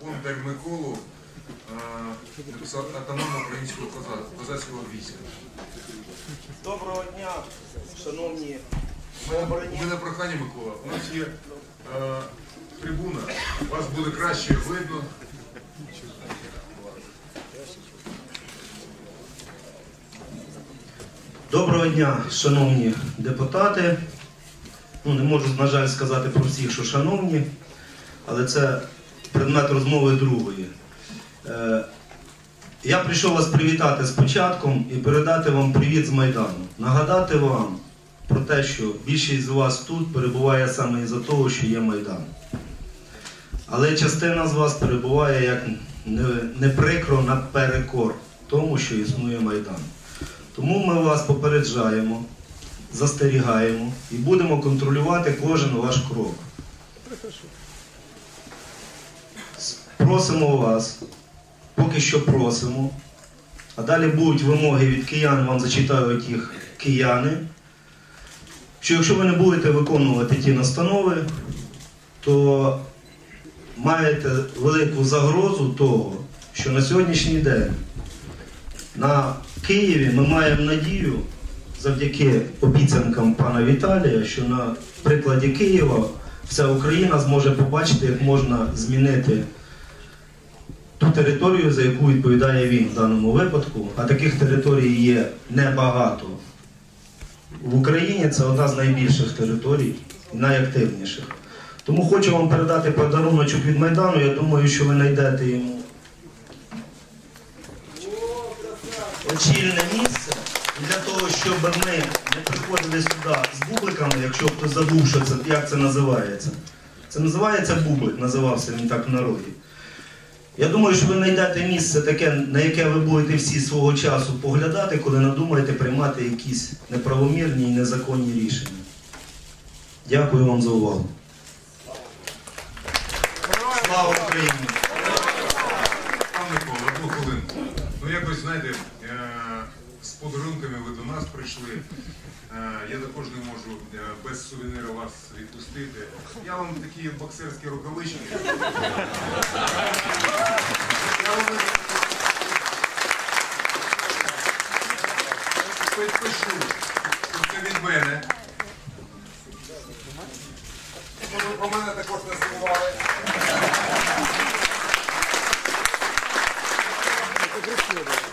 Бондар Миколу, е, атаман українського козацького війська. Доброго дня, шановні У мене- У мене прохання, Микола. У нас є е, трибуна, вас буде краще видно. Доброго дня, шановні депутати. Ну, не можу, на жаль, сказати про всіх, що шановні, але це предмет розмови другої. Е, я прийшов вас привітати з початком і передати вам привіт з Майдану. Нагадати вам про те, що більшість з вас тут перебуває саме із-за того, що є Майдан. Але частина з вас перебуває як не, прикро наперекор тому, що існує Майдан. Тому ми вас попереджаємо, застерігаємо і будемо контролювати кожен ваш крок. Просимо вас, поки що просимо, а далі будуть вимоги від киян, вам зачитають їх кияни, що якщо ви не будете виконувати ті настанови, то маєте велику загрозу того, що на сьогоднішній день на Києві ми маємо надію, завдяки обіцянкам пана Віталія, що на прикладі Києва вся Україна зможе побачити, як можна змінити ту територію, за яку відповідає він в даному випадку. А таких територій є небагато. В Україні це одна з найбільших територій, найактивніших. Тому хочу вам передати подаруночок від Майдану. Я думаю, що ви знайдете йому очільне місце для того, щоб ми не приходили сюди з бубликами, якщо хтось забув, що це, як це називається. Це називається бублик, називався він так в народі. Я думаю, що ви знайдете місце таке, на яке ви будете всі свого часу поглядати, коли надумаєте приймати якісь неправомірні і незаконні рішення. Дякую вам за увагу. Слава Україні! Пан Микола, одну хвилинку. Ну якось, знаєте, е, з подарунками ви до нас прийшли. Е, Я також не можу е, без сувенира вас відпустити. Я вам такі боксерські рукавички. підпишу. Це від мене. Тобто, Про мене також не забували. Thank.